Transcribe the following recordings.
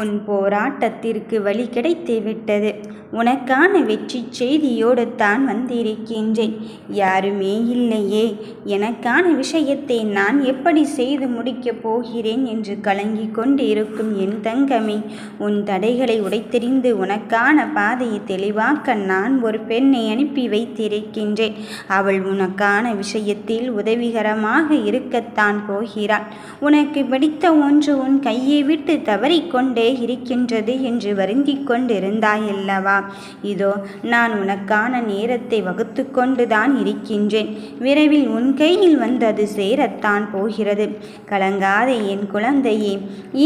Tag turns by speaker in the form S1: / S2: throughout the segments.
S1: உன் போராட்டத்திற்கு வழி கிடைத்து விட்டது. உனக்கான வெற்றி செய்தியோடு தான் வந்திருக்கின்றேன். யாருமே இல்லையே. எனக்கான விஷயத்தை நான் எப்படி செய்து முடிக்கப் போகிறேன் என்று கலங்கிக் கொண்டு இருக்கும் என் தங்கமே உன் தடைகளை உடைத்தெறிந்து உனக்கான பாதையை தெளிவாக்க நான் ஒரு பெண்ணை அனுப்பி வைத்திருக்கின்றேன். அவள் உனக்கான விஷயத்தில் உதவிகரமாக இருக்கத்தான் போகிறாள். உனக்கு பிடித்த ஒன்று உன் கையை விட்டு தவறிக்கொண்டே கொண்டே இருக்கின்றது என்று வருந்திக் கொண்டிருந்தாயல்லவா இதோ நான் உனக்கான நேரத்தை வகுத்து கொண்டுதான் இருக்கின்றேன். விரைவில் உன் கையில் வந்து அது சேரத்தான் போகிறது. கலங்காதே என் குழந்தையே.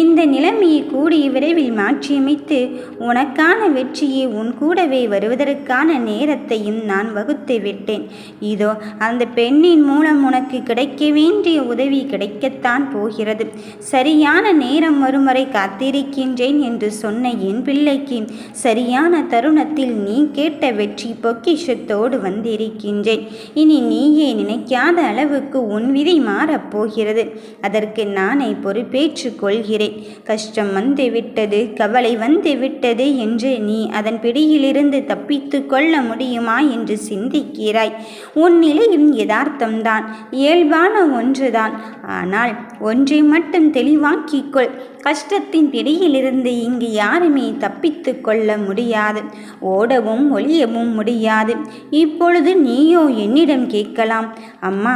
S1: இந்த நிலைமையை கூடிய விரைவில் மாற்றியமைத்து உனக்கான வெற்றியை உன் கூடவே வருவதற்கான நேரத்தையும் நான் வகுத்து விட்டேன். இதோ அந்த பெண்ணின் மூலம் உனக்கு கிடைக்க வேண்டிய உதவி கிடைக்கத்தான் போகிறது. சரியான நேரம் வரும் வரை காத்திருக்கின்ற காத்திருக்கின்றேன் என்று சொன்ன என் பிள்ளைக்கு சரியான தருணத்தில் நீ கேட்ட வெற்றி பொக்கிஷத்தோடு வந்திருக்கின்றேன். இனி நீயே நினைக்காத அளவுக்கு உன் விதி மாறப்போகிறது அதற்கு நானே பொறுப்பேற்று கொள்கிறேன். கஷ்டம் வந்து விட்டது கவலை வந்து விட்டது என்று நீ அதன் பிடியிலிருந்து தப்பித்து கொள்ள முடியுமா என்று சிந்திக்கிறாய். உன் நிலையும் யதார்த்தம்தான் இயல்பான ஒன்றுதான். ஆனால் ஒன்றை மட்டும் தெளிவாக்கிக்கொள் கஷ்டத்தின் பிடியிலிருந்து இங்கு யாருமே தப்பித்து கொள்ள முடியாது. ஓடவும் ஒளியவும் முடியாது. இப்பொழுது நீயோ என்னிடம் கேட்கலாம். அம்மா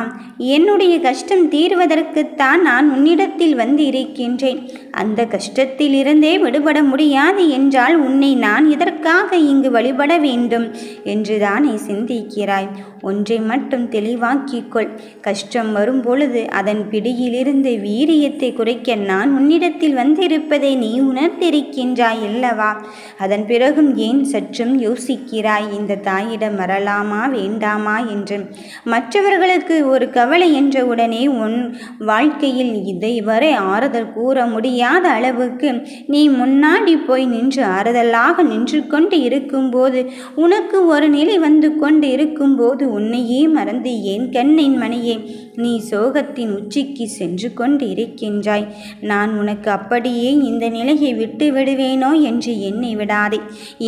S1: என்னுடைய கஷ்டம் தீர்வதற்குத்தான் நான் உன்னிடத்தில் வந்து இருக்கின்றேன் அந்த கஷ்டத்திலிருந்தே விடுபட முடியாது என்றால் உன்னை நான் இதற்காக இங்கு வழிபட வேண்டும் என்றுதானே சிந்திக்கிறாய். ஒன்றை மட்டும் தெளிவாக்கிக்கொள். கஷ்டம் வரும் பொழுது அதன் பிடியிலிருந்து வீரியத்தை குறைக்க நான் உன்னிடத்தில் வந்திருப்பதை நீ உணர்ந்திருக்கின்றாய் அல்லவா? அதன் பிறகும் ஏன் சற்றும் யோசிக்கிறாய்? இந்த தாயிடம் வரலாமா வேண்டாமா என்று. மற்றவர்களுக்கு ஒரு கவலை என்ற உடனே உன் வாழ்க்கையில் இதை வரை ஆறுதல் கூற முடியாத அளவுக்கு நீ முன்னாடி போய் நின்று ஆறுதலாக நின்று கொண்டு இருக்கும்போது உனக்கு ஒரு நிலை வந்து கொண்டு இருக்கும்போது உன்னையே மறந்து ஏன் கண்ணின் மணியே நீ சோகத்தின் உச்சிக்கு சென்று கொண்டு இருக்கின்றாய் நான் உனக்கு அப்படியே இந்த நிலையை விட்டு விடுவேனோ என்று எண்ணி விடாதே.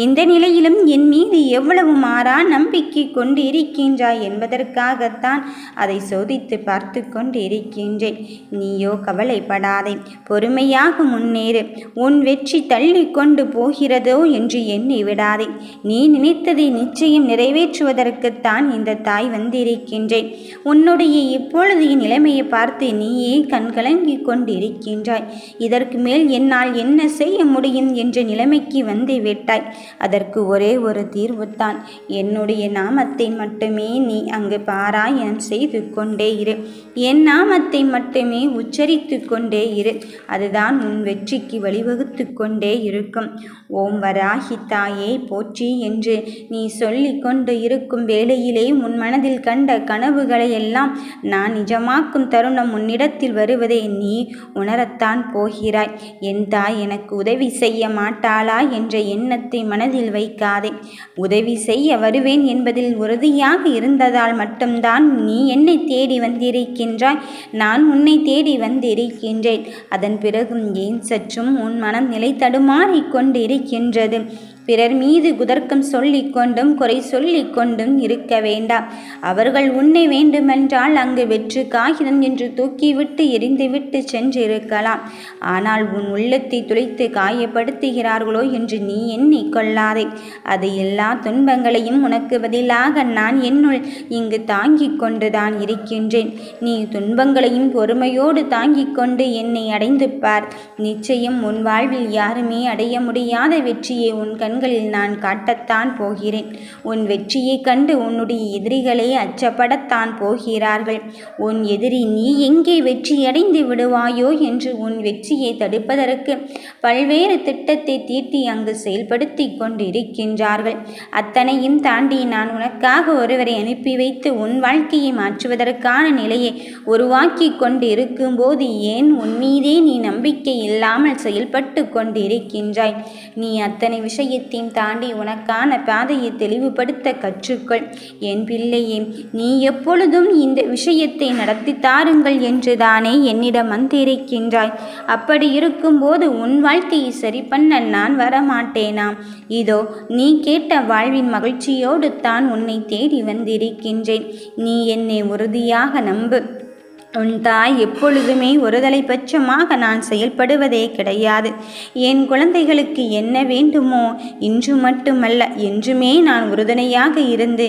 S1: எந்த நிலையிலும் என் மீது எவ்வளவு மாறா நம்பிக்கை கொண்டு இருக்கின்றாய் என்பதற்காகத்தான் அதை சோதித்து பார்த்து கொண்டு இருக்கின்றேன் நீயோ கவலைப்படாதே. பொறுமையாக முன்னேறு. உன் வெற்றி தள்ளி கொண்டு போகிறதோ என்று எண்ணி விடாதே. நீ நினைத்ததை நிச்சயம் நிறைவேற்றுவதற்குத்தான் இந்த தாய் வந்திருக்கின்றேன். உன்னுடைய இப்போ இப்பொழுதைய நிலைமையை பார்த்து நீயே கண்கலங்கி கொண்டிருக்கின்றாய். இதற்கு மேல் என்னால் என்ன செய்ய முடியும் என்ற நிலைமைக்கு வந்து விட்டாய். அதற்கு ஒரே ஒரு தீர்வுதான். என்னுடைய நாமத்தை மட்டுமே நீ அங்கு பாராயணம் செய்து கொண்டே இரு. என் நாமத்தை மட்டுமே உச்சரித்து கொண்டே இரு. அதுதான் உன் வெற்றிக்கு வழிவகுத்து கொண்டே இருக்கும். ஓம் வராகி தாயே போற்றி என்று நீ சொல்லிக் கொண்டு இருக்கும் வேளையிலே உன் மனதில் கண்ட கனவுகளை எல்லாம் நான் நிஜமாக்கும் தருணம் உன்னிடத்தில் வருவதை நீ உணரத்தான் போகிறாய். என் தாய் எனக்கு உதவி செய்ய மாட்டாளா என்ற எண்ணத்தை மனதில் வைக்காதே. உதவி செய்ய வருவேன் என்பதில் உறுதியாக இருந்ததால் மட்டும்தான் நீ என்னை தேடி வந்திருக்கின்றாய். நான் உன்னை தேடி வந்திருக்கின்றேன். அதன் பிறகும் ஏன் சற்றும் உன் மனம் நிலை தடுமாறிக் கொண்டிருக்கின்றது? பிறர் மீது குதர்க்கம் சொல்லிக் கொண்டும் குறை சொல்லிக் கொண்டும் இருக்க வேண்டாம். அவர்கள் உன்னை வேண்டுமென்றால் அங்கு வெற்று காகிதம் என்று தூக்கிவிட்டு எரிந்துவிட்டு சென்றிருக்கலாம். ஆனால் உன் உள்ளத்தை துளைத்து காயப்படுத்துகிறார்களோ என்று நீ எண்ணி கொள்ளாதே. அது எல்லா துன்பங்களையும் உனக்கு பதிலாக நான் என்னுள் இங்கு தாங்கிக் கொண்டுதான் இருக்கின்றேன். நீ துன்பங்களையும் பொறுமையோடு தாங்கிக் கொண்டு என்னை அடைந்து பார். நிச்சயம் உன் வாழ்வில் யாருமே அடைய முடியாத வெற்றியை உன் கண் கண்களில் நான் காட்டத்தான் போகிறேன். உன் வெற்றியைக் கண்டு உன்னுடைய எதிரிகளே அச்சப்படத்தான் போகிறார்கள். உன் எதிரி நீ எங்கே வெற்றியடைந்து விடுவாயோ? என்று உன் வெற்றியை தடுப்பதற்கு பல்வேறு திட்டத்தை தீட்டி அங்கு செயல்படுத்தி கொண்டிருக்கின்றார்கள். அத்தனையும் தாண்டி நான் உனக்காக ஒருவரை அனுப்பி வைத்து உன் வாழ்க்கையை மாற்றுவதற்கான நிலையை உருவாக்கி கொண்டு இருக்கும்போது ஏன் உன் மீதே நீ நம்பிக்கை இல்லாமல் செயல்பட்டு கொண்டிருக்கின்றாய்? நீ அத்தனை விஷயத்தை விஷயத்தையும் தாண்டி உனக்கான பாதையை தெளிவுபடுத்த கற்றுக்கொள். என் பிள்ளையே நீ எப்பொழுதும் இந்த விஷயத்தை நடத்தி தாருங்கள் என்று தானே என்னிடம் வந்திருக்கின்றாய். அப்படி இருக்கும்போது உன் வாழ்க்கையை சரி பண்ண நான் வரமாட்டேனா? இதோ நீ கேட்ட வாழ்வின் மகிழ்ச்சியோடு தான் உன்னை தேடி வந்திருக்கின்றேன். நீ என்னை உறுதியாக நம்பு. உன் தாய் எப்பொழுதுமே ஒருதலை பட்சமாக நான் செயல்படுவதே கிடையாது. என் குழந்தைகளுக்கு என்ன வேண்டுமோ இன்று மட்டுமல்ல என்றுமே நான் உறுதுணையாக இருந்து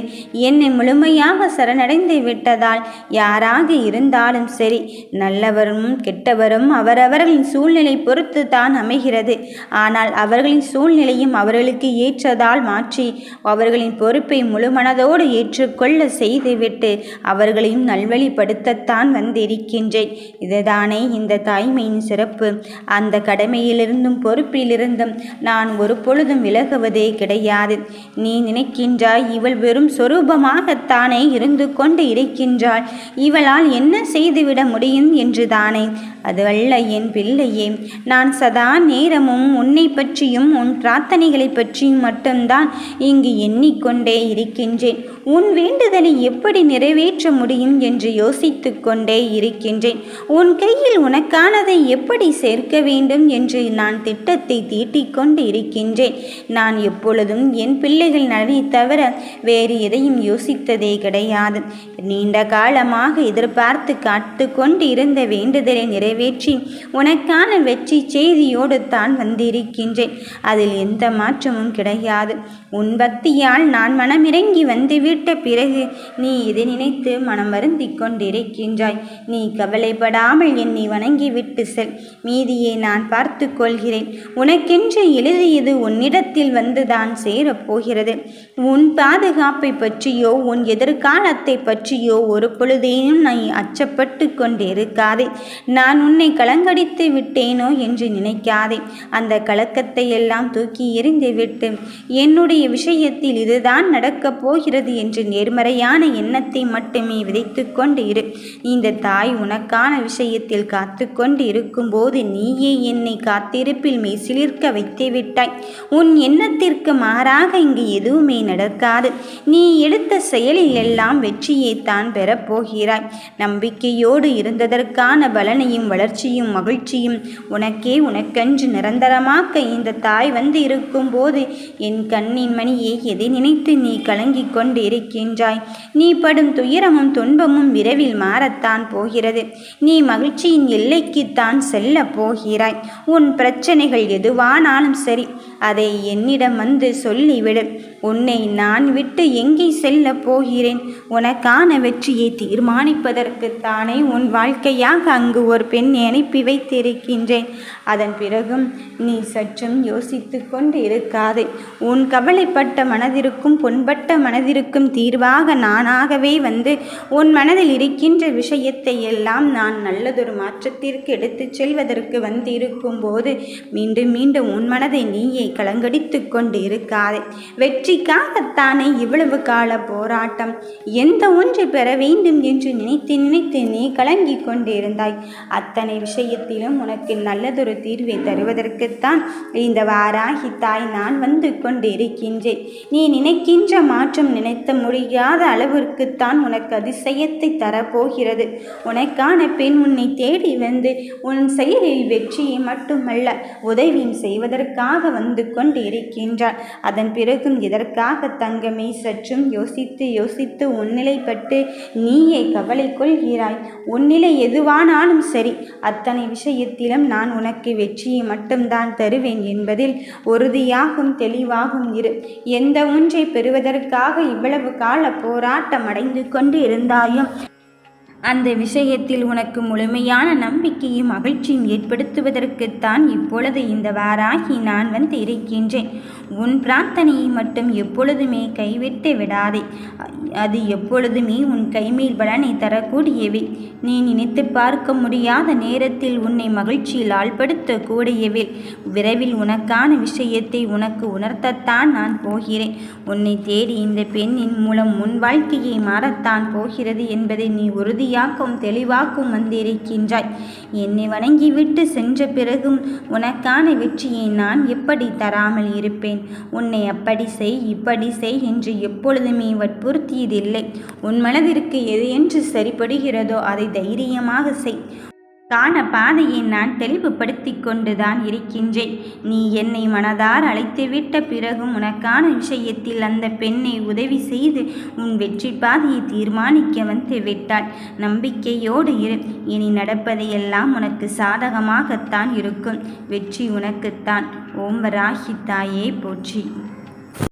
S1: என்னை முழுமையாக சரணடைந்து விட்டதால் யாராக இருந்தாலும் சரி நல்லவரும் கெட்டவரும் அவரவர்களின் சூழ்நிலை பொறுத்து தான் அமைகிறது. ஆனால் அவர்களின் சூழ்நிலையும் அவர்களுக்கு ஏற்றதால் மாற்றி அவர்களின் பொறுப்பை முழுமனதோடு ஏற்றுக்கொள்ள செய்துவிட்டு அவர்களையும் நல்வழிப்படுத்தத்தான் வந்து வந்திருக்கின்றேன் இதுதானே இந்த தாய்மையின் சிறப்பு. அந்த கடமையிலிருந்தும் பொறுப்பிலிருந்தும் நான் ஒரு பொழுதும் விலகுவதே கிடையாது. நீ நினைக்கின்றாய் இவள் வெறும் சொரூபமாகத்தானே இருந்து கொண்டு இருக்கின்றாள். இவளால் என்ன செய்துவிட முடியும் என்று தானே அது அல்ல என் பிள்ளையே நான் சதா நேரமும் உன்னை பற்றியும் உன் பிரார்த்தனைகளை பற்றியும் மட்டும்தான் இங்கு எண்ணிக்கொண்டே இருக்கின்றேன். உன் வேண்டுதலை எப்படி நிறைவேற்ற முடியும் என்று யோசித்து கொண்டே இருக்கின்றேன். உன் கையில் உனக்கானதை எப்படி சேர்க்க வேண்டும் என்று நான் திட்டத்தை தீட்டிக்கொண்டு இருக்கின்றேன். நான் எப்பொழுதும் என் பிள்ளைகள் நலனை தவிர வேறு எதையும் யோசித்ததே கிடையாது. நீண்ட காலமாக எதிர்பார்த்து காத்து கொண்டு இருந்த வேண்டுதலை நிறைவேற்றி உனக்கான வெற்றி செய்தியோடு தான் வந்திருக்கின்றேன். அதில் எந்த மாற்றமும் கிடையாது. உன் பக்தியால் நான் மனமிறங்கி வந்துவிட்டு பிறகு நீ இதை நினைத்து மனம் வருந்திக் கொண்டிருக்கின்றாய். நீ கவலைப்படாமல் என்னை வணங்கிவிட்டு செல். மீதியை நான் பார்த்து கொள்கிறேன். உனக்கென்று எழுதியது உன்னிடத்தில் வந்துதான் சேரப்போகிறது. உன் பாதுகாப்பை பற்றியோ உன் எதிர்காலத்தை பற்றியோ ஒரு பொழுதேனும் நீ அச்சப்பட்டு கொண்டிருக்காதே. நான் உன்னை கலங்கடித்து விட்டேனோ என்று நினைக்காதே. அந்த கலக்கத்தை எல்லாம் தூக்கி எறிந்துவிட்டு என்னுடைய விஷயத்தில் இதுதான் நடக்கப் போகிறது என்று நேர்மறையான எண்ணத்தை மட்டுமே விதைத்து கொண்டு இரு. இந்த தாய் உனக்கான விஷயத்தில் காத்து கொண்டு இருக்கும்போது நீயே என்னை காத்திருப்பில் மெய்சிலிர்க்க வைத்து விட்டாய். உன் எண்ணத்திற்கு மாறாக இங்கு எதுவுமே நடக்காது. நீ எடுத்த செயலில் எல்லாம் வெற்றியை தான் பெறப்போகிறாய் நம்பிக்கையோடு இருந்ததற்கான பலனையும் வளர்ச்சியும் மகிழ்ச்சியும் உனக்கே உனக்கென்று நிரந்தரமாக்க இந்த தாய் வந்து இருக்கும்போது என் கண்ணின் மணியை எதை நினைத்து நீ கலங்கிக் கொண்டு இருக்கின்றாய். நீ படும் துயரமும் துன்பமும் விரைவில் மாறத்தான் போகிறது. நீ மகிழ்ச்சியின் எல்லைக்குத்தான் செல்ல போகிறாய். உன் பிரச்சனைகள் எதுவானாலும் சரி அதை என்னிடம் வந்து சொல்லிவிடு. உன்னை நான் விட்டு எங்கே செல்ல போகிறேன்? உனக்கான வெற்றியை தீர்மானிப்பதற்குத்தானே உன் வாழ்க்கையாக அங்கு ஒரு பெண்ணை அனுப்பி வைத்திருக்கின்றேன். அதன் பிறகும் நீ சற்றும் யோசித்து கொண்டு இருக்காதே. உன் கவலைப்பட்ட மனதிற்கும் புண்பட்ட மனதிற்கும் தீர்வாக நானாகவே வந்து உன் மனதில் இருக்கின்ற விஷயத்தை எல்லாம் நான் நல்லதொரு மாற்றத்திற்கு எடுத்துச் செல்வதற்கு வந்திருக்கும் போது மீண்டும் மீண்டும் உன் மனதை நீயே கலங்கடித்து கொண்டு இருக்காதே வெற்றிக்காகத்தானே இவ்வளவு கால போராட்டம்? எந்த ஒன்றை பெற வேண்டும் என்று நினைத்து நினைத்து நீ கலங்கி கொண்டிருந்தாய். அத்தனை விஷயத்திலும் உனக்கு நல்லதொரு தீர்வை தருவதற்குத்தான் இந்த வாராகி தாய் நான் வந்து கொண்டிருக்கின்றேன். நீ நினைக்கின்ற மாற்றம் நினைத்த முடியாத அளவிற்குத்தான் உனக்கு அதிசயத்தை தரப்போகிறது. உனக்கான பெண் உன்னை தேடி வந்து உன் செயலில் வெற்றியை மட்டுமல்ல உதவியும் செய்வதற்காக வந்து கொண்டு இருக்கின்றார் அதன் பிறகும் இதற்காக தங்கமே? சற்றும் யோசித்து யோசித்து உன்னிலைப்பட்டு நீயே கவலை கொள்கிறாய். உன்னிலை எதுவானாலும் சரி அத்தனை விஷயத்திலும் நான் உனக்கு வெற்றியை மட்டும்தான் தருவேன் என்பதில் உறுதியாகும் தெளிவாகும் இரு. எந்த ஒன்றை பெறுவதற்காக இவ்வளவு கால போராட்டம் அடைந்து கொண்டு இருந்தாயும் அந்த விஷயத்தில் உனக்கு முழுமையான நம்பிக்கையும் மகிழ்ச்சியும் ஏற்படுத்துவதற்குத்தான் இப்பொழுது இந்த வாராகி நான் வந்து இருக்கின்றேன். உன் பிரார்த்தனையை மட்டும் எப்பொழுதுமே கைவிட்டு விடாதே. அது எப்பொழுதுமே உன் கைமேல் பலனை தரக்கூடியவை. நீ நினைத்து பார்க்க முடியாத நேரத்தில் உன்னை மகிழ்ச்சியில் ஆள்படுத்தக்கூடியவை. விரைவில் உனக்கான விஷயத்தை உனக்கு உணர்த்தத்தான் நான் போகிறேன். உன்னை தேடி இந்த பெண்ணின் மூலம் உன் வாழ்க்கையை மாறத்தான் போகிறது என்பதை நீ உறுதி உறுதியாக்கும் தெளிவாக்கும் வந்திருக்கின்றாய். என்னை வணங்கிவிட்டு சென்ற பிறகும் உனக்கான வெற்றியை நான் எப்படி தராமல் இருப்பேன்? உன்னை அப்படி செய் இப்படி செய் என்று எப்பொழுதுமே வற்புறுத்தியதில்லை. உன் மனதிற்கு எது என்று சரிபடுகிறதோ அதை தைரியமாக செய். காண பாதையை நான் தெளிவுபடுத்தி கொண்டுதான் இருக்கின்றேன். நீ என்னை மனதார் அழைத்துவிட்ட பிறகும் உனக்கான விஷயத்தில் அந்த பெண்ணை உதவி செய்து உன் வெற்றி பாதையை தீர்மானிக்க வந்து விட்டாள். நம்பிக்கையோடு இரு. இனி நடப்பதையெல்லாம் உனக்கு சாதகமாகத்தான் இருக்கும். வெற்றி உனக்குத்தான். ஓம் வராகி தாயே போற்றி.